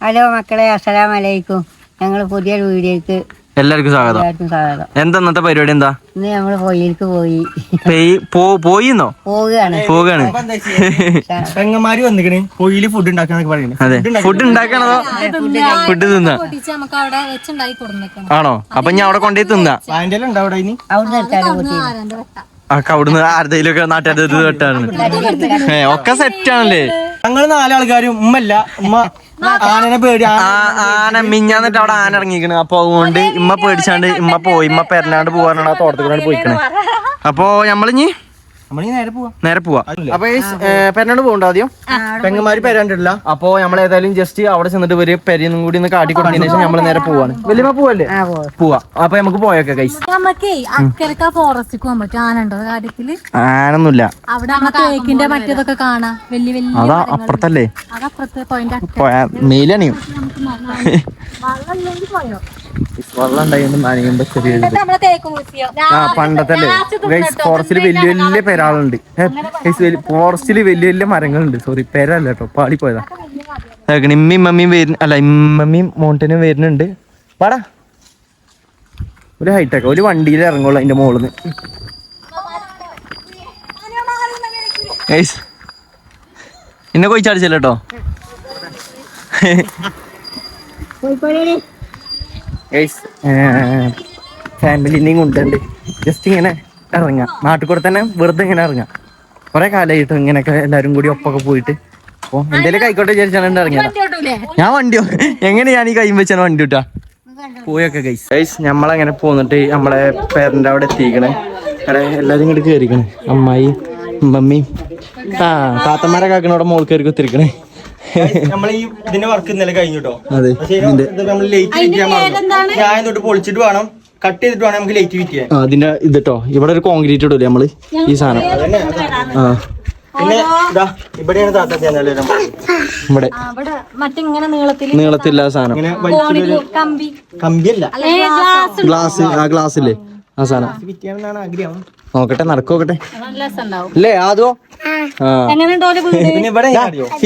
Hello മക്കളെ അസ്സലാം വലൈക്കും ഞങ്ങൾ പുതിയൊരു വീഡിയോക്ക് എല്ലാവർക്കും സ്വാഗതം. എല്ലാവർക്കും സ്വാഗതം. എന്താ ഇന്നത്തെ പരിപാടി എന്താ? ഇന്ന് നമ്മൾ പൊയ്യിലേക്ക് പോയി. പെയ്- പോ- പോയിന്നോ? പോവുകയാണ്. പോകാണ് പെങ്ങന്മാര് വന്നിക്കണ്. കോയിൽ ഫുഡ് ഉണ്ടാക്കാന്നൊക്കെ പറയുന്നത് അതെ. ഫുഡ് ഉണ്ടാക്കണതോ? ഫുഡ് തിന്നാ. പൊട്ടിച്ച് നമുക്ക് അവിടെ വെച്ചുണ്ടാക്കി കൊടുന്നേക്കണം. ആണോ? അപ്പൊ ഞാൻ അവിടെ കൊണ്ടുപോയി തിന്നാ. ഉണ്ടോ അവിടെ ഇനി? അവിടെ കുട്ടി വെട്ട. അവിടുന്ന് ആരുടെയിലും ഒക്കെ നാട്ടുകാരുടെ ഏ ഒക്കെ സെറ്റ് ആണല്ലേ? ഞങ്ങൾ നാലാൾക്കാരും ഉമ്മല്ല ഉമ്മ ആനനെ പേടി ആന മിഞ്ഞാന്നിട്ട് അവിടെ ആന ഇറങ്ങിക്കണ് അപ്പൊ അതുകൊണ്ട് ഇമ്മ പേടിച്ചാണ്ട് ഇമ്മ പോയി ഇമ്മ പെരനാണ്ട് പോകാനാണ് ആ തോട്ടത്തിലാണ് പോയിക്കണേ. അപ്പൊ നമ്മളിഞ്ഞി നമ്മളീ നേരെ പോവാ. അപ്പൊ പോകണ്ടോ ആദ്യം? പെങ്ങന്മാര് പേരാണ്ടില്ല അപ്പൊ നമ്മൾ ഏതായാലും ജസ്റ്റ് അവിടെ ചെന്നിട്ട് ഒരു പെരിയൊന്നും കൂടി ഒന്ന് കാട്ടി കൊടുത്തതിന് ശേഷം നമ്മൾ നേരെ പോവാണ്. വലിയ പോവല്ലേ? പോവാ. അപ്പൊ നമുക്ക് പോയൊക്കെ കൈസ് നമുക്ക് അക്കരക്ക ഫോറസ്റ്റിൽ പോകാൻ പറ്റും. ആനണ്ടോ കാര്യത്തിൽ ആനൊന്നുമില്ല. അവിടെ തേക്കിന്റെ മറ്റേതൊക്കെ കാണാം. വലിയ വലിയ അതാ അപ്പുറത്തല്ലേ? അതപ്പുറത്തെ പോയിന്റ് അക്ക പോയാ മെയിലണിയും വെള്ളം ഉണ്ടായിരുന്നു നനയുമ്പോ ചെറിയ ആ ഗൈസ് ഫോറസ്റ്റിൽ വലിയ വലിയ പെരാളുണ്ട്. ഫോറസ്റ്റിൽ വലിയ വലിയ മരങ്ങളുണ്ട്. സോറി പെരല്ല കേട്ടോ പാടി പോയതാ. ഇമ്മയും മമ്മിയും വരുന്ന അല്ല ഇമ്മമ്മിയും മോണ്ടനും വരുന്നുണ്ട്. പാടാ ഒരു ഹൈടെക് ഒരു വണ്ടിയിൽ ഇറങ്ങുള്ളൂ അതിന്റെ മുകളിൽ ഗൈസ് എന്നെ കൊയിച്ചാടിച്ചല്ലോ ചാടിച്ചല്ലോ കേട്ടോ ഗൈസ് ഫാമിലിനെയും കൊണ്ടുണ്ട് ജസ്റ്റ് ഇങ്ങനെ ഇറങ്ങാം. നാട്ടിൽ കൂടെ തന്നെ വെറുതെ ഇങ്ങനെ ഇറങ്ങാം. കുറെ കാലമായിട്ട് ഇങ്ങനെയൊക്കെ എല്ലാവരും കൂടി ഒപ്പൊക്കെ പോയിട്ട്. അപ്പൊ എന്തേലും കൈക്കോട്ടെ വിചാരിച്ചാണ് ഇറങ്ങിയത്. ഞാൻ വണ്ടിയോ എങ്ങനെ ഞാൻ ഈ കൈ വെച്ചാണ് വണ്ടി വിട്ടാ പോയൊക്കെ ഗൈസ് ഗൈസ് നമ്മളങ്ങനെ പോന്നിട്ട് നമ്മളെ പേരന്റെ അവിടെ എത്തിക്കണേ. അവിടെ എല്ലാവരും ഇങ്ങോട്ട് കയറിക്കണേ അമ്മായി മമ്മി ആ താത്തമാരെ കാക്കണ അവിടെ മോൾ കുത്തിരിക്കണേ നമ്മൾ ഈ ഇതിന്റെ വർക്ക് ഇന്നലെ കഴിഞ്ഞു കേട്ടോ പക്ഷേ നമ്മൾ ലേറ്റ് ഞാൻ തൊട്ട് പൊളിച്ചിട്ട് വേണം. കട്ട് ചെയ്തിട്ട് വേണം നമുക്ക് ലേറ്റ് ആ അതിന്റെ ഇതിട്ടോ? ഇവിടെ ഒരു കോൺക്രീറ്റ് ഇടൂലേ നമ്മൾ? ഈ സാധനം. ആ. പിന്നെ ഇതാ ഇവിടെയാണ് താത്ത ചെയ്യാൻ ഇവിടെ. അവിടെ മറ്റിങ്ങനെ നീളത്തിൽ നീളത്തില്ല സാധനം. ഇങ്ങനെ വലിച്ചൊരു കമ്പി. കമ്പിയല്ല. ഗ്ലാസ് ആ ഗ്ലാസ്സില്ലേ? ആ സാധനം. നോക്കട്ടെ നടക്കോക്കട്ടെ അല്ലേ ആദോ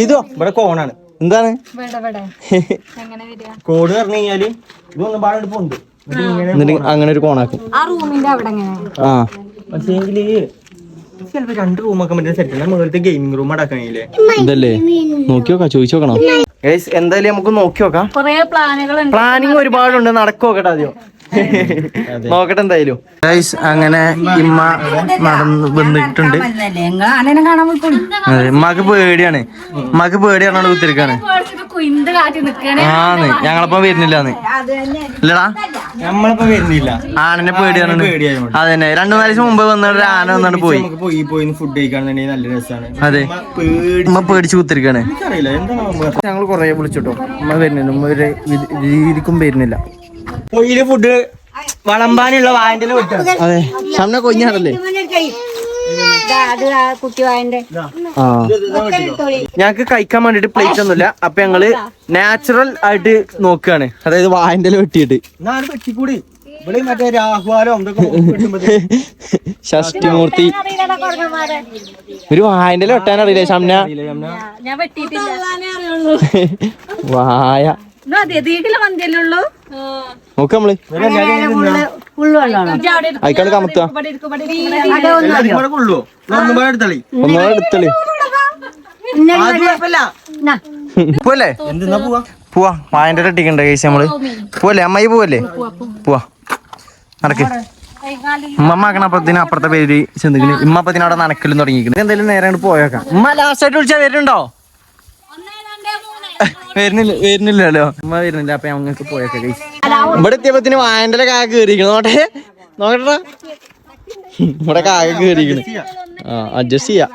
ഇതോ ഇവിടെ കോണാണ്. എന്താണ്? കോഡ് പറഞ്ഞു കഴിഞ്ഞാൽ ഇതൊന്നും പാടെ പോണ്ട്. ഇങ്ങനെ എന്നിട്ട് അങ്ങനെ ഒരു കോണാക്കും. ആ റൂമിന്റെ അവിടെ എങ്ങനെ? ആ. പക്ഷേ ചിലപ്പോ രണ്ട് റൂമൊക്കെ മറ്റേ സെറ്റ് മുകളിലത്തെ ഗെയിമിംഗ് റൂം അടക്കണില്ലേ ഇതല്ലേ? നോക്കി നോക്കാം ചോദിച്ചു നോക്കണം. എന്തായാലും നമുക്ക് നോക്കി നോക്കാം. കൊറേ പ്ലാനുകൾ ഉണ്ട് പ്ലാനിങ് ഒരുപാടുണ്ട്. നടക്കോക്കട്ടെ ആദ്യം. നോക്കട്ടെ എന്തായാലും അങ്ങനെ ഇമ്മ നടന്ന് വന്നിട്ടുണ്ട്. ഉമ്മാക്ക് പേടിയാണ്. ഇമ്മക്ക് പേടിയാണ് കുത്തിരിക്കാണ് ആന്ന് ഞങ്ങളപ്പം വരുന്നില്ലാന്ന്. ഇല്ലടാ. നമ്മളിപ്പോ വരുന്നില്ല. ആനനെ പേടിയാണ്. അതന്നെ രണ്ടു നാല് ദിവസം മുമ്പ് വന്നിട്ട് ആന വന്നിട്ട് പോയി. നമുക്ക് പോയി പോയി ഫുഡ് കഴിക്കാന്നുണ്ടെങ്കിൽ നല്ല രസമാണ് അതെ. പേടി ഉമ്മ പേടിച്ച് കുത്തിരിക്കാണ്. ഞങ്ങൾ കൊറേ വിളിച്ചിട്ടോ. ഉമ്മ വരുന്നില്ല. ഉമ്മ ഒരു രീതിക്കും വരുന്നില്ല. പൊയിൽ ഫുഡ് വളമ്പാനുള്ള വായന്റെ അതെ. ഷംന കൊഞ്ഞാണല്ലേ? അത് ആ കുട്ടി വായന്റെ ആ. ഞങ്ങക്ക് കഴിക്കാൻ വേണ്ടിട്ട് പ്ലേറ്റ് ഒന്നുമില്ല. അപ്പൊ ഞങ്ങൾ നാച്ചുറൽ ആയിട്ട് നോക്കുകയാണ് അതായത് വായന്റെ വെട്ടിയിട്ട്. ഷഷ്ടിമൂർത്തി. ഒരു വായന്റെ വെട്ടാൻ അറിയില്ലേ ഷംന. ഞാൻ വെട്ടിയിട്ടില്ല. വായ. അയക്കാണ് ഒന്നുകൂടെ എടുത്തളി. പോവല്ലേ? എന്തെന്നാ പോവാ? വായന്റെ കേസ് നമ്മൾ? പോവല്ലേ? അമ്മായി പോവല്ലേ? പോവാ. നടക്ക്. ഉമ്മ ആക്കണ അപ്പത്തിന് അപ്പുറത്തെ പേര് ചെന്നിക്കണ് ഇമ്മ അപ്പത്തിന് അവിടെ നനക്കലും തുടങ്ങിയിരിക്കുന്നു. എന്തായാലും നേരെ അങ്ങോട്ട് പോയേക്കാം. ഉമ്മ ലാസ്റ്റ് ആയിട്ട് വിളിച്ചാൽ വരുന്നുണ്ടോ? വരുന്നില്ല വരുന്നില്ലല്ലോ. അമ്മ വരുന്നില്ല അപ്പൊ ഞങ്ങൾക്ക് പോയൊക്കെ ഇവിടെ എത്തിയപ്പത്തിന് വായന്റെ കാക കയറിയിരിക്കണം നോട്ടെ നോക്കട്ടാ. ഇവിടെ കാക കയറിയിരിക്കണം ആ അഡ്ജസ്റ്റ് ചെയ്യാം.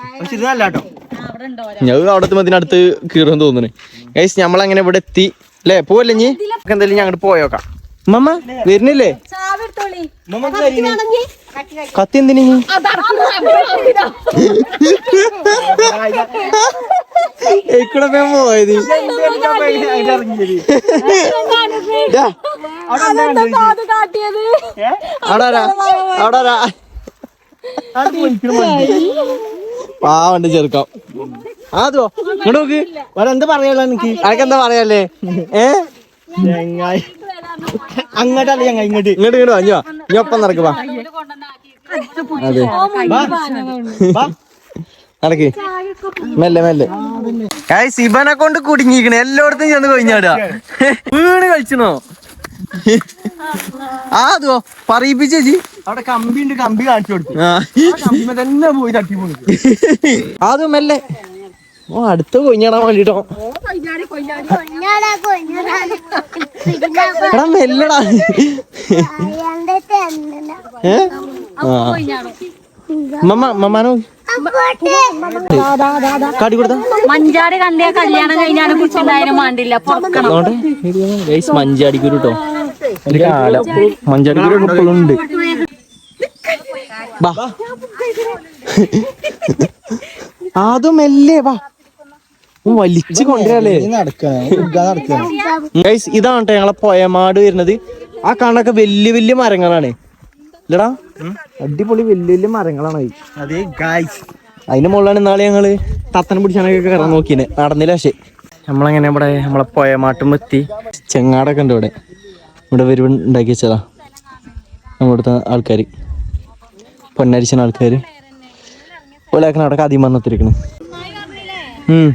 ഞാൻ അവിടെ എത്തുമ്പത്തിന് അടുത്ത് കീറും തോന്നുന്നു. ഗൈസ് നമ്മളങ്ങനെ ഇവിടെ എത്തി. അല്ലേ പോവല്ലേ ഇനി? എന്തായാലും ഞങ്ങോട്ട് പോയോക്കാം. മമ്മ വരുന്നില്ലേ? കത്തി എന്തിനു പോയത്. പാവണ്ട് ചെറുക്കാം. അതോ ഇങ്ങോട്ട് നോക്ക്. വേറെ എന്താ പറയാനുള്ള എനിക്ക് അതൊക്കെ എന്താ പറയാല്ലേ ഏ? ചങ്ങായി. അങ്ങോട്ടല്ല ഞങ്ങൾ ഇങ്ങോട്ട്? ഇങ്ങോട്ട് ഇങ്ങോട്ട് വാ ഇനി ഒപ്പം നടക്ക് വാ. അതെ. വാ. നടക്ക്. മെല്ലെ മെല്ലെ. ഏ ശിവനെ കൊണ്ട് കുടുങ്ങിക്കണേ എല്ലായിടത്തും ചെന്ന് കഴിഞ്ഞാടാ വീണ് കളിച്ചണോ? ആ അതോ പറയിപ്പിച്ചേച്ചി അവിടെ കമ്പി ഉണ്ട് കമ്പി കാണിച്ചു കൊടുത്തു. ആ. കമ്പിമേ തന്നെ പോയി തട്ടി പോയി അതും മെല്ലെ. ഓ അടുത്ത് കൊഞ്ഞാടാൻ വേണ്ടിട്ടോ. എടാ മെല്ലടാ. ഏ? മമ്മ മമ്മാനോ കാടി കൊടുത്ത? മഞ്ചാടി കണ്ടിയ കല്യാണം കുറിച്ചുണ്ടായാലും മാണ്ടില്ല പൊറക്കണം. ഗൈസ് മഞ്ചാടിക്കുരു കേട്ടോ ഒരു കാലം. മഞ്ചാടിക്കുരു ഇപ്പോഴും ഉണ്ട്. ബാ. അതും മെല്ലെ വാ. വലിച്ച് കൊണ്ടുവരല്ലേ ഗൈസ് ഇതാണ് ഞങ്ങളെ പൊയമാട് വരുന്നത്. ആ കാണൊക്കെ വലിയ വലിയ മരങ്ങളാണ്. ഇല്ലടാ. അടിപൊളി വലിയ വലിയ മരങ്ങളാണ് അത്. അതിന്റെ മുകളിലാണ് ഇന്നാളെ ഞങ്ങൾ തത്തനെ പിടിച്ചാണൊക്കെ കയറാൻ നോക്കിയത് നടന്നില്ല പക്ഷേ. നമ്മളങ്ങനെ ഇവിടെ നമ്മളെ പൊയമാട്ടും എത്തി. ചെങ്ങാടൊക്കെ ഉണ്ട് ഇവിടെ. ഇവിടെ വരുവ് ഉണ്ടാക്കി വെച്ചതാ. നമ്മുടെ ആൾക്കാർ പൊന്നരിച്ചന ആൾക്കാർ ഓലാക്കണ അവിടെ വന്നെത്തിരിക്കണ് ഉം.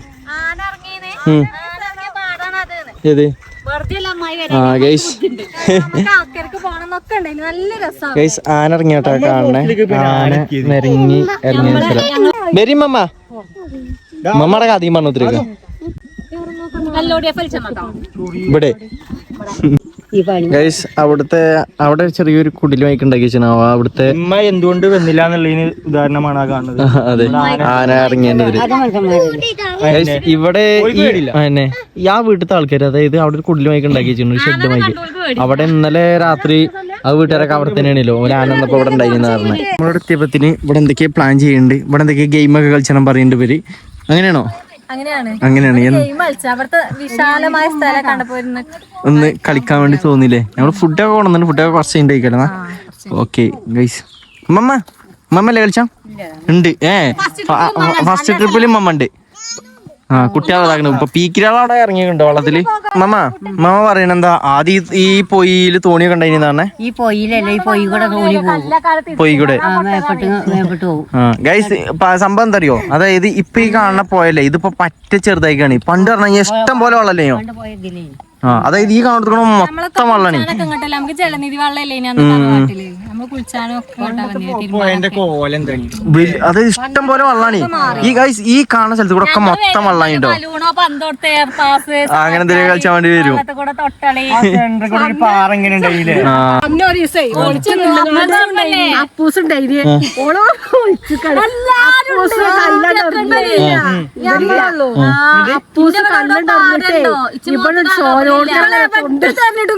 ഏത്? ഗൈസ് ആന ഇറങ്ങിയോട്ടാ കാണണേ. ആന നിരങ്ങി ഇറങ്ങിയ സ്ഥലം വരും മമ്മ. മമ്മയുടെ ആദ്യം വന്നെത്തിരിക്ക കല്ലോടിയ ഫലിച്ചോ ഇവിടെ. ഗൈസ് അവിടുത്തെ അവിടെ ചെറിയൊരു കുടിൽ വൈക്കുണ്ടാക്കി വെച്ചാ അവിടുത്തെ ഉമ്മ എന്തുകൊണ്ട് വന്നില്ല എന്നുള്ളതിന് ഉദാഹരണമാണ് ആ കാണുന്നത്. അതെ. ആന ഇറങ്ങിയതിന്റെ ഗൈസ് ഇവിടെ ഈ ആ വീട്ടിലത്തെ ആൾക്കാർ അതായത് അവിടെ ഒരു കുടിൽ വൈക്ക് ഉണ്ടാക്കി വെച്ചിട്ടുണ്ട് ഒരു ഷെഡ് വൈക്ക് അവിടെ ഇന്നലെ രാത്രി ആ വീട്ടുകാരൊക്കെ അവിടെ തന്നെയാണല്ലോ. ഒരു ആന എന്നപ്പോ ഇവിടെ ഉണ്ടായിരുന്നു പറഞ്ഞത് നമ്മളിവിടെ എത്തിയപ്പത്തിന് ഇവിടെ എന്തൊക്കെയാ പ്ലാൻ ചെയ്യുന്നുണ്ട് ഇവിടെ എന്തൊക്കെയാ ഗെയിമൊക്കെ കളിച്ചണം പറയുന്നുണ്ട് ഇവർ? അങ്ങനെയാണോ? അങ്ങനെയാണ്. അവിടുത്തെ വിശാലമായ സ്ഥലം ഒന്ന് കളിക്കാൻ വേണ്ടി തോന്നില്ലേ ഞങ്ങൾ ഫുഡൊക്കെ കൊണ്ടുവന്നു ഫുഡൊക്കെ കുറച്ച് കഴിഞ്ഞ് കഴിക്കണം ഓക്കെ ഗൈസ് മമ്മ മമ്മല്ലേ കളിച്ചാ? ഉണ്ട്. ഏ. ഫസ്റ്റ് ട്രിപ്പിലും മമ്മ ഉണ്ട്. ആ കുട്ടികളാകണം ഇപ്പൊ പീക്കിരാളവിടെ ഇറങ്ങിയിട്ടുണ്ട് വെള്ളത്തിൽ. മമ്മ മമ്മ പറയണെന്താ? ആദ്യം ഈ പൊയ്യിൽ തോണി കണ്ടതിനാണേ ഈ പൊയ്യിലൂടെ ഈ കൂടെ തോണി പോകും. കൂടെ. ഗൈസ് സംഭവം എന്തറിയോ? അതായത് ഇപ്പൊ ഈ കാണുന്ന പോയല്ലേ ഇതിപ്പോ പറ്റ ചെറുതായിക്കാണ്. പണ്ട് പറഞ്ഞാൽ ഇഷ്ടം പോലെ വെള്ളമല്ലേയോ അതായത് ഈ കാണുന്ന മൊത്തം വെള്ളമാണ് കുളിച്ചാനൊക്കെ ഇങ്ങോട്ടല്ല? നമുക്ക് ജലനിധി വെള്ളമല്ലേ അത് ഇഷ്ടം പോലെ വള്ളാണ്. ഈ ഗൈസ് ഈ കാണുന്ന സ്ഥലത്ത് കൂടെ ഒക്കെ മൊത്തം വള്ളാണി ഉണ്ടോ അങ്ങനെ എന്തെങ്കിലും കളിച്ചാൻ വേണ്ടി വരും.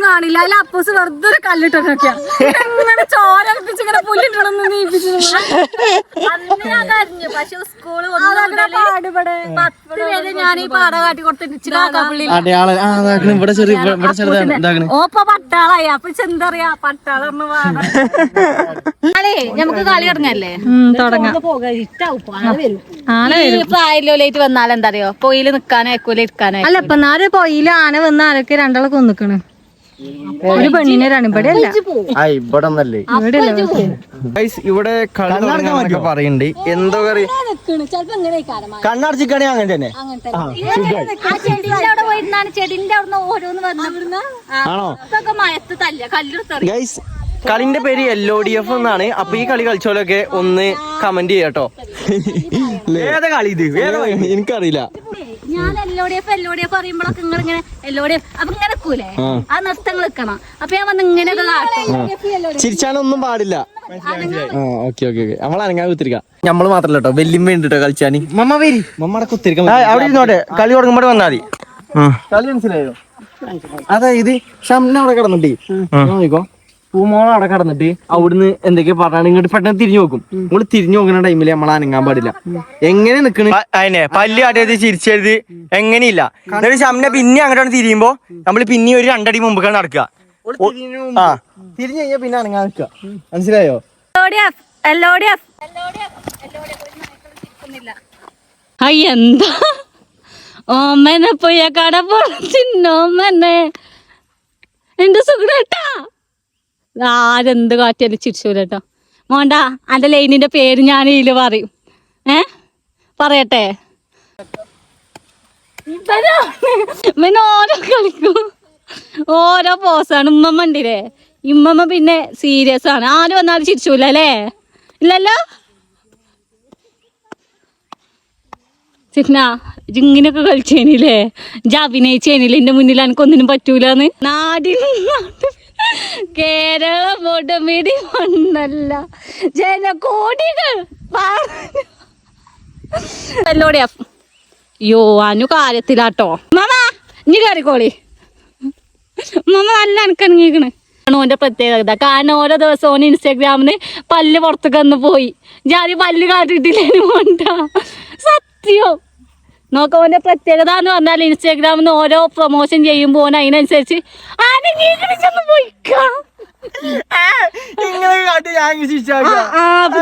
കാണില്ല. അല്ല അപ്പൂസ് വെറുതെ ഒരു കല്ലിട്ടൊക്കെ ഇങ്ങനെ ചോരപ്പിച്ച് ഇങ്ങനെ പുല്ലിട്ടൊന്നും നീപ്പിച്ചു ഞാൻ ഈ പാട കാട്ടി കൊടുത്തിട്ട് ഓപ്പ പട്ടാളായി. അപ്പൊ എന്താ പറയാ? പട്ടാളം നമുക്ക് കളി തുടങ്ങല്ലേ? പ്രായലോലായിട്ട് വന്നാൽ എന്താ അറിയോ? പൊയിൽ നിക്കാനോ എക്കൂല ഇരിക്കാനോ അല്ല ഇപ്പൊ നാല് പൊയിൽ ആന വന്ന് ആരൊക്കെ രണ്ടാളെ കൊന്നിക്കണ് ഒരു പെണ്ണിനെ രണിപ്പടി അല്ല. ഇവിടെ ഒന്നല്ലേ ഗൈസ് ഇവിടെ കളി പറയുന്നുണ്ട് എന്തോ കറി? കണ്ണടച്ചിക്കാണെങ്കിൽ അങ്ങനെ തന്നെ. ആ ചെടിന്റെ അവിടെ പോയിരുന്നാണ്. ചെടിന്റെ അവിടുന്ന് ഓരോന്ന് വന്നു. ആണോ? മയത്ത് തല്ല. കല്ലെടുത്തറി ഗൈസ് കളിന്റെ പേര് എൽ ഒ ഡി എഫ് എന്നാണ്. അപ്പൊ ഈ കളി കളിച്ചോലൊക്കെ ഒന്ന് കമന്റ് ചെയ്യട്ടോ ഏതാ കളി ഇത്? വേറെ എനിക്കറിയില്ല. ഞാൻ പറയുമ്പോഴൊക്കെ നിങ്ങൾ ഇങ്ങനെ അപ്പൊ ഇങ്ങനെ ആ. നൃത്തങ്ങൾ നിൽക്കണം. അപ്പൊ ഞാൻ വന്ന് ഇങ്ങനെ ചിരിച്ചാനൊന്നും പാടില്ല. ആ ഓക്കെ ഓക്കെ ഓക്കെ. നമ്മൾ അനങ്ങാൻ കുത്തിരിക്കാം. നമ്മൾ മാത്രല്ല കേട്ടോ വെല്ലും വേണ്ടിട്ടോ കളിച്ചാന്. മമ്മ വരി. മമ്മടെ കുത്തിരിക്ക അവിടെ ഇരുന്നോട്ടെ. കളി തുടങ്ങുമ്പോൾ വന്നാൽ മതി. കളി മനസ്സിലായോ? അതായത് ഷംന അവിടെ കിടന്നിട്ടേ നോക്കോ പൂമോള അവിടെ കടന്നിട്ട് അവിടുന്ന് എന്തൊക്കെയാ പറഞ്ഞാണ് ഇങ്ങോട്ട് പെട്ടെന്ന് തിരിഞ്ഞു നോക്കും. നിങ്ങൾ തിരിഞ്ഞു നോക്കുന്ന ടൈമിൽ നമ്മൾ അനങ്ങാൻ പാടില്ല. എങ്ങനെ നിക്കണ? അതിനെ പല്ല് കാട്ടിയത് ചിരിച്ചെഴുതി എങ്ങനെയില്ല. എന്നിട്ട് ശമന പിന്നെ അങ്ങോട്ടാണ് തിരിയുമ്പോ നമ്മൾ പിന്നെ ഒരു രണ്ടടി മുമ്പ് നടക്കുക. ആ. തിരിഞ്ഞു കഴിഞ്ഞാൽ പിന്നെ അനങ്ങാൻ നിൽക്കുക. മനസ്സിലായോ? എന്താ? ഓമനെ പോയ കട പൊളിച്ചിന്നോമനെ എന്റെ സുഖേട്ടാ? ആരെന്ത് കാറ്റിയാലും ചിരിച്ചൂലട്ടോ. മോണ്ട അന്റെ ലൈനിന്റെ പേര് ഞാൻ ഇതിൽ പറയും. ഏ? പറയട്ടെ. ഓരോ കളിക്കും. ഓരോ പോസാണ് ഉമ്മമ്മ ഉണ്ടില്ലേ? ഇമ്മമ്മ പിന്നെ സീരിയസ് ആണ്. ആര് വന്നാലും ചിരിച്ചൂല അല്ലേ? ഇല്ലല്ലോ? ചിന്ന ഇങ്ങനെയൊക്കെ കളിച്ചേനില്ലേ? ജാ അഭിനയിച്ചേനില്ലേ? എന്റെ മുന്നിൽ എനിക്കൊന്നിനും പറ്റൂലെന്ന്. നാടിൻ കേരളം ഒടുമിടി ഒന്നല്ല ജനകോടികൾ കോടികൾ യോ അനു കാര്യത്തിലാട്ടോ. മാമ ഇനി കയറിക്കോളി മാമ നല്ല അനക്കണങ്ങിക്കണ്. ഓന്റെ പ്രത്യേകത കാരണം ഓരോ ദിവസം ഓൻ ഇൻസ്റ്റാഗ്രാമിന് പല്ല് പുറത്തേക്ക് വന്ന് പോയി. ഞാൻ പല്ല് കാട്ടിട്ടില്ലേ മോണ്ട സത്യം. നോക്ക പ്രത്യേകത എന്ന് പറഞ്ഞാൽ ഇൻസ്റ്റാഗ്രാമിൽ നിന്ന് ഓരോ പ്രൊമോഷൻ ചെയ്യുമ്പോൾ ഓൻ അതിനനുസരിച്ച്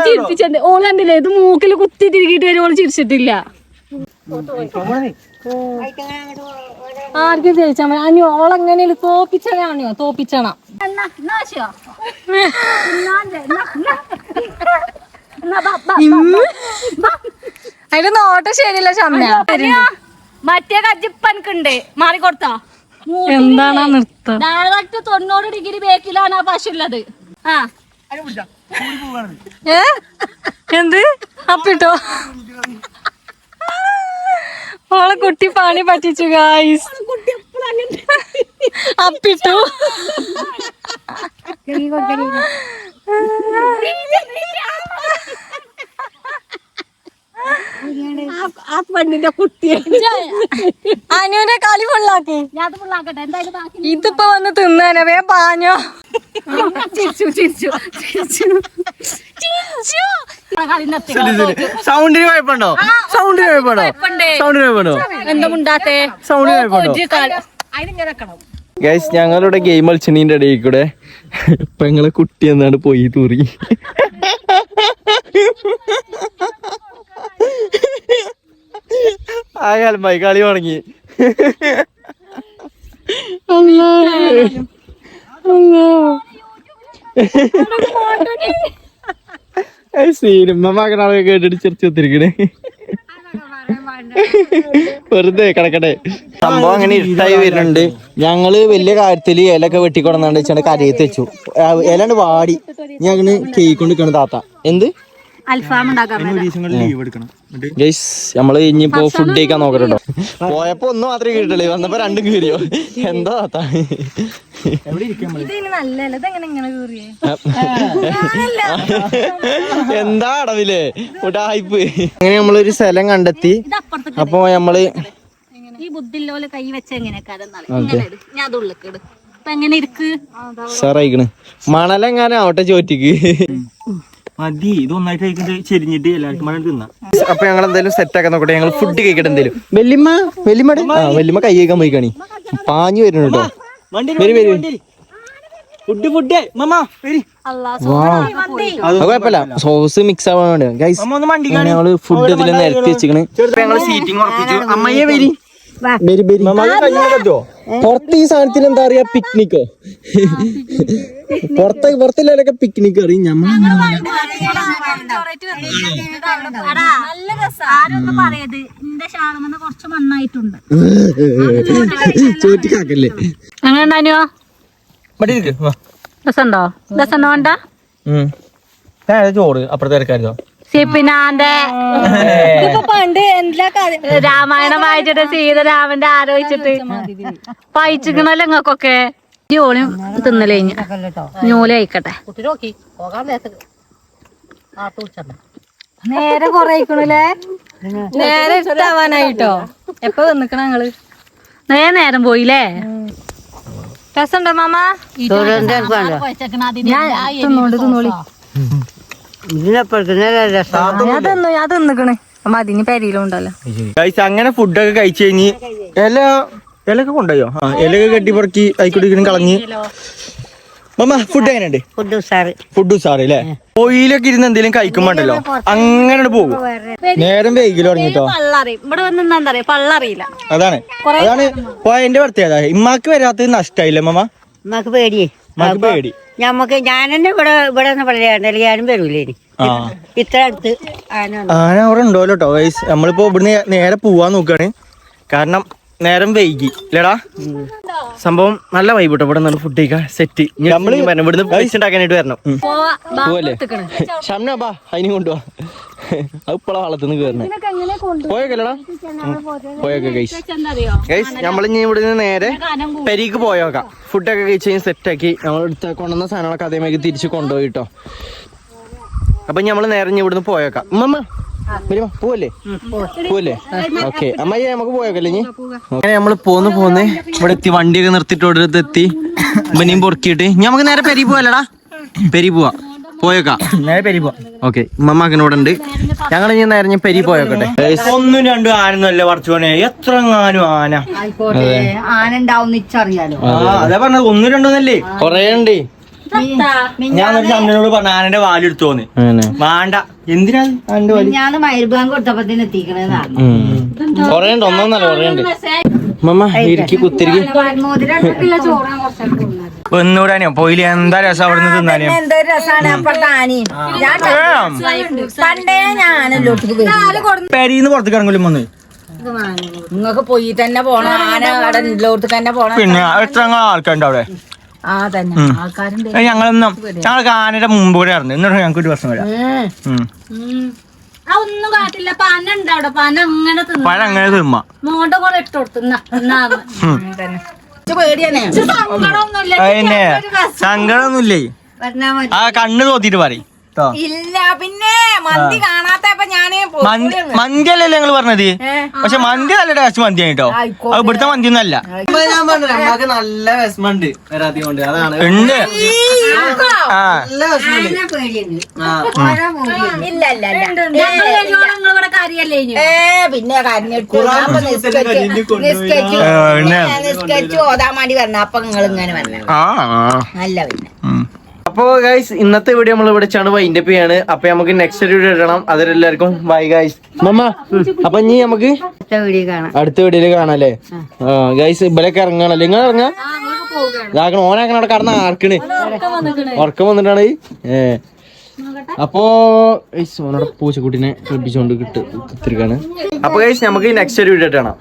ചിരിപ്പിച്ചത് കണ്ടില്ലേ ഇത് മൂക്കിൽ കുത്തി തിരികിട്ട് വരും ഓൾ ചിരിച്ചിട്ടില്ല. ആർക്കും ജയിച്ചാ മതി. അനി ഓളെങ്ങനെ തോപ്പിച്ചണോ. തോപ്പിച്ചണ അതിന്റെ നോട്ടം ശരിയല്ല ഷമ്മ മറ്റേ കജ്ജിപ്പനക്കുണ്ട് മാറിക്കൊടുത്താ എന്താണ് നൃത്തം? ഡയറക്റ്റ് തൊണ്ണൂറ് ഡിഗ്രി ബേക്കിലാണ് ആ പശു ഉള്ളത്. ആ. ഏ? എന്ത്? അപ്പിട്ടോ? ഓളെ കുട്ടി പാണി പറ്റിച്ചു ഗായ്സ് അപ്പിട്ടു? ആ പെണ്ണിന്റെ അനുവിനെ കളി ഫുള്ളാക്കി ഇതിപ്പോ വന്ന് തിന്നാനെ വേ പാഞ്ഞോ. ചിരിച്ചു ചിരിച്ചു ചിരിച്ചു. ചിരിച്ചു. സൗണ്ടിന് കുഴപ്പമുണ്ടോ? സൗണ്ടിന് കുഴപ്പമുണ്ടോ? സൗണ്ടിന് കുഴപ്പമുണ്ടോ? എന്താ മുണ്ടാത്തേ? സൗണ്ടിന് കുഴപ്പമുണ്ടോ? ഗൈസ് ഞങ്ങളുടെ ഗെയിം കളിച്ചതിന്റെ ഇടയിൽ കൂടെ പെങ്ങളെ കുട്ടി എന്നാണ് പോയി തൂറി. ആ കാലമായി കളി തുടങ്ങി. സിനിമ മകനാളൊക്കെ കേട്ടിട്ട് ചെറിച്ച് ഒത്തിരിക്കണേ വെറുതെ കിടക്കട്ടെ. സംഭവം അങ്ങനെ ഇരുട്ടായി വരുന്നുണ്ട്. ഞങ്ങൾ വലിയ കാര്യത്തിൽ ഇലൊക്കെ വെട്ടിക്കൊടന്നാണ്ട് വെച്ചാൽ കരയത്ത് വെച്ചു. ഇലാണ്ട് വാടി. ഞങ്ങൾ കേക്കൊണ്ട് നിൽക്കണ താത്ത. എന്ത്? അൽഫാം ഉണ്ടാക്കാൻ ഗൈസ് നമ്മൾ ഇനിയിപ്പോ ഫുഡ് കഴിക്കാൻ നോക്കട്ടോ പോയപ്പോ ഒന്നും മാത്രമേ കിട്ടുള്ളൂ വന്നപ്പോ രണ്ടും കീറിയോ? എന്താ താത്ത? എന്താ അടവില്ലേ ഉടായ്പ് അങ്ങനെ നമ്മളൊരു സ്ഥലം കണ്ടെത്തി. അപ്പൊ നമ്മൾ ഈ ബുദ്ധില്ലോലെ കൈ വെച്ച എങ്ങനെയൊക്കെ സാറായിക്കണ്. മണലെങ്ങാനും ആവട്ടെ ചോറ്റിക്ക്. മതി. ഇത് ഒന്നായിട്ട് കഴിക്കുന്നത് ചെരിഞ്ഞിട്ട് എല്ലാവർക്കും മഴ തിന്നാ അപ്പൊ ഞങ്ങൾ എന്തായാലും സെറ്റ് ആക്കാൻ നോക്കട്ടെ. ഞങ്ങൾ ഫുഡ് കഴിക്കട്ടെ എന്തായാലും വെല്ലിമ്മ വെല്ലിമ്മ ആ വെല്ലിമ്മ കൈ കഴിക്കാൻ പോയി കാണി പാഞ്ഞു വരുന്നുണ്ട് കേട്ടോ. വരി വരി. ഫുഡ് ഫുഡ് കുഴപ്പമില്ല. സോസ് മിക്സ് ആവാൻ വേണ്ടി ഞങ്ങൾ ഫുഡ് ഇതിൽ നിരത്തി വെച്ചിക്കണ്. ഞങ്ങൾ സീറ്റിംഗ് ഉറപ്പിച്ചു. അമ്മയെ വരി. ബരി ബരി. പുറത്ത് ഈ സാധനത്തിന് എന്താ പറയാ പിക്നിക്കോ. പുറത്ത് പുറത്തില്ലൊക്കെ പിക്നിക് അറിയും ഞമ്മ രസം. ചോറ്റിക്കാക്കല്ലേ അങ്ങനെ രസമുണ്ടോ? വേണ്ട? ചോറ്? അപ്പുറത്തെ തിരക്കാരുതോ സിപ്പിനാന്റെ ഇതിപ്പോ പണ്ട് എന്തിലാ രാമായണം വായിച്ചിട്ട് സീതരാമന്റെ ആലോചിച്ചിട്ട് വായിച്ചിക്കണല്ലോ നിങ്ങൾക്കൊക്കെ ജോളിയും തിന്നലേ ഞൂല അയക്കട്ടെ നേരെ കൊറേക്കണല്ലേ നേരെ ഇഷ്ടാവാനായിട്ടോ എപ്പൊ വന്നിക്കണ ഞങ്ങൾ നേരെ നേരം പോയില്ലേ? രസമുണ്ടോ മാമ? ഞാൻ തിന്നോണ്ട് തിന്നോളി. ഞാൻ തിന്നിക്കണ്. ഗൈസ് അങ്ങനെ ഫുഡൊക്കെ കഴിച്ചു കഴിഞ്ഞ് ഇല ഇലൊക്കെ കൊണ്ടുപോയോ? ആ ഇലൊക്കെ കെട്ടി പറക്കി ആയിക്കോട്ടെ കളഞ്ഞ്. മമ്മ ഫുഡ് എങ്ങനെയുണ്ട്? ഫുഡ് ഉസാറ്. ഫുഡ് ഉസാറ് അല്ലേ? ഓയിലൊക്കെ ഇരുന്ന് എന്തെങ്കിലും കഴിക്കുമ്പോണ്ടല്ലോ അങ്ങനെ പോകും. നേരം വൈകിൽ തുടങ്ങിട്ടോ? അതാണ്. അതാണ് പോയതിന്റെ പ്രത്യേകത ഇമ്മാക്ക് വരാത്തത് നഷ്ടായില്ലേ മമ്മ? പേടി പേടി. ഞമ്മക്ക് ഞാൻ തന്നെ ഇവിടെ ഇവിടെ നിന്ന് പറയാണ്ടല്ലേ ഞാനും വരൂലേ ഇനി. ഇത്ര അടുത്ത് ആന. ആന അവിടെ ഉണ്ടല്ലോ കേട്ടോ നമ്മളിപ്പോ ഇവിടുന്ന് നേരെ പോവാൻ നോക്കാണ്. കാരണം നേരം വൈകി. ഇല്ലടാ. സംഭവം നല്ല വൈബ് കേട്ടോ ഇവിടെ നിന്ന് ഫുഡ് കഴിക്കാൻ സെറ്റ് നമ്മൾ ഇവിടുന്ന് പൈസ ഉണ്ടാക്കാനായിട്ട് വരണം. ഒത്തുക്കണ്. ഷംന ബാ അതിനെ കൊണ്ടുപോവാ അത് ഇപ്പളാ വളർത്തുനിന്ന് കേറണേ പോയേക്കല്ലടാ പോയേക്ക ഗൈസ് ഗൈസ് നമ്മളിഞ്ഞി ഇവിടുന്ന് നേരെ പെരീക്ക് പോയോക്കാം. ഫുഡൊക്കെ കഴിച്ച് കഴിഞ്ഞ് സെറ്റാക്കി നമ്മൾ എടുത്ത കൊണ്ടുവന്ന സാധനങ്ങളൊക്കെ അതേമാതിരി തിരിച്ച് കൊണ്ടുപോയിട്ടോ അപ്പൊ നമ്മൾ നേരെ ഇവിടുന്ന് പോയേക്കാം. ഉമ്മ വരുവാ പോവല്ലേ? പോവല്ലേ? ഓക്കെ. അമ്മയെ നമുക്ക് പോയേക്കല്ലേ ഇനി? അങ്ങനെ നമ്മൾ പോന്ന് പോന്ന് ഇവിടെ എത്തി വണ്ടിയൊക്കെ നിർത്തിട്ട് ഇവിടെ എത്തി. ഇവനെയും പൊറുക്കിയിട്ട്. ഇനി നമുക്ക് നേരെ പെരി പോവല്ലടാ? പെരി പോവാ. പോയേക്കാം. നേരെ പെരി പോവാ. ഓക്കെ. ഉമ്മമ്മ ഉണ്ട്. ഞങ്ങൾ ഇനി നേരെ ഇനി പെരി പോയോക്കട്ടെ. ഒന്നും രണ്ടും ആനൊന്നല്ലേ പറച്ചോനെ എത്ര ആനും. ആന ആന ഉണ്ടാവും അതാ പറഞ്ഞത്. ഒന്നും രണ്ടോന്നല്ലേ കൊറേ ഉണ്ട്. ഞാൻ അമ്മനോട് പറഞ്ഞ ആനന്റെ വാലെടുത്തോന്ന് വേണ്ട എന്തിനാ ആനന്റെ വാൽ? ഞാൻ മയർബാങ്ക് കൊടുത്തപ്പത്തിന് എത്തിക്കണതാണ് കൊറേ ഉണ്ട്? ഒന്നൊന്നല്ല കൊറേ ഉണ്ട്. മമ്മ ഇരിക്കി കുത്തിരിക്കി. ഒന്നൂടാനോ പോയില്ല എന്താ രസം അവിടെ നിന്ന് തിന്നാനോ? രസാണ്. അപ്പുറത്തെ ആനയും. പണ്ടേ പെരീന്ന് പുറത്തേക്ക് ഇറങ്ങലും വന്ന് നിങ്ങക്ക് പോയി തന്നെ പോണോ. ആന അവിടെ തന്നെ പോണം. പിന്നെ എത്ര ആൾക്കാരുണ്ട് അവിടെ? ആ തന്നെ. ആൾക്കാരുണ്ട് ഞങ്ങളൊന്നും ഞങ്ങൾക്ക് ആനയുടെ മുമ്പ് കൂടെ ആയിരുന്നു എന്നിട്ട് ഞങ്ങൾക്ക് ഒരു ദിവസം വരാം. ഒന്നും കാട്ടില്ല. പന ഉണ്ട് അവിടെ. പന അങ്ങനെ തിന്നു. പഴം അങ്ങനെ മോണ്ട ഇട്ട് സങ്കടമൊന്നുമില്ല. ആ കണ്ണ് തോത്തിട്ട് പറയും. ട്ടോ. ഇല്ല പിന്നെ മന്തി കാണാത്തപ്പോ ഞാൻ മന്തി മന്തി അല്ലല്ലോ ഞങ്ങൾ പറഞ്ഞത്? പക്ഷെ മന്തി നല്ല ടേസ്റ്റ് മന്തിയാണ് കേട്ടോ അത് ഇവിടുത്തെ മന്തി ഒന്നല്ല ഞാൻ പറഞ്ഞു അമ്മയ്ക്ക് നല്ല വിഷമുണ്ട് വരാതി കൊണ്ട് അതാണ്. ഉണ്ട്. ആ. നല്ല വിഷമുണ്ട് ആന പേടിയുണ്ട്. ആ. ഓരോ മൂടിയുണ്ട് ഇല്ല ഇല്ല ഇല്ല. നിങ്ങൾ ഇവിടെ കാര്യല്ലേ ഇനി? ഏ പിന്നെ നിസ്കരിച്ച് ഓതാൻ വേണ്ടി വരണ. അപ്പൊ നിങ്ങൾ ഇങ്ങനെ വന്നു. നല്ല പിന്നെ. അപ്പോ ഗൈസ് ഇന്നത്തെ വീഡിയോ നമ്മൾ ഇവിടെ വെച്ചാണ് വൈൻഡപ്പ് ചെയ്യാണ് അപ്പൊ നമുക്ക് നെക്സ്റ്റ് വീഡിയോ ഇടണം. അതിലെല്ലാവർക്കും ബൈ ഗൈസ് മമ്മ അപ്പൊ ഇനി നമുക്ക് അടുത്ത വീഡിയോ കാണാം. അടുത്ത വീഡിയോയിൽ കാണാല്ലേ? ഗൈസ് ഇവരൊക്കെ ഇറങ്ങാണല്ലേ നിങ്ങൾ ഇറങ്ങാ ഇതാക്കണം. ഓനാക്കണ അവിടെ കടന്ന ആർക്കണ്? ഉറക്കം വന്നിട്ടാണ്. ഏ. അപ്പോ ഗൈസ് ഓനോടെ പൂച്ചക്കുട്ടിനെ കളിപ്പിച്ചോണ്ട് കിട്ട് കുത്തിരിക്കാണ് അപ്പൊ ഗൈസ് നമുക്ക് നെക്സ്റ്റ് ഒരു വീഡിയോ കാണാം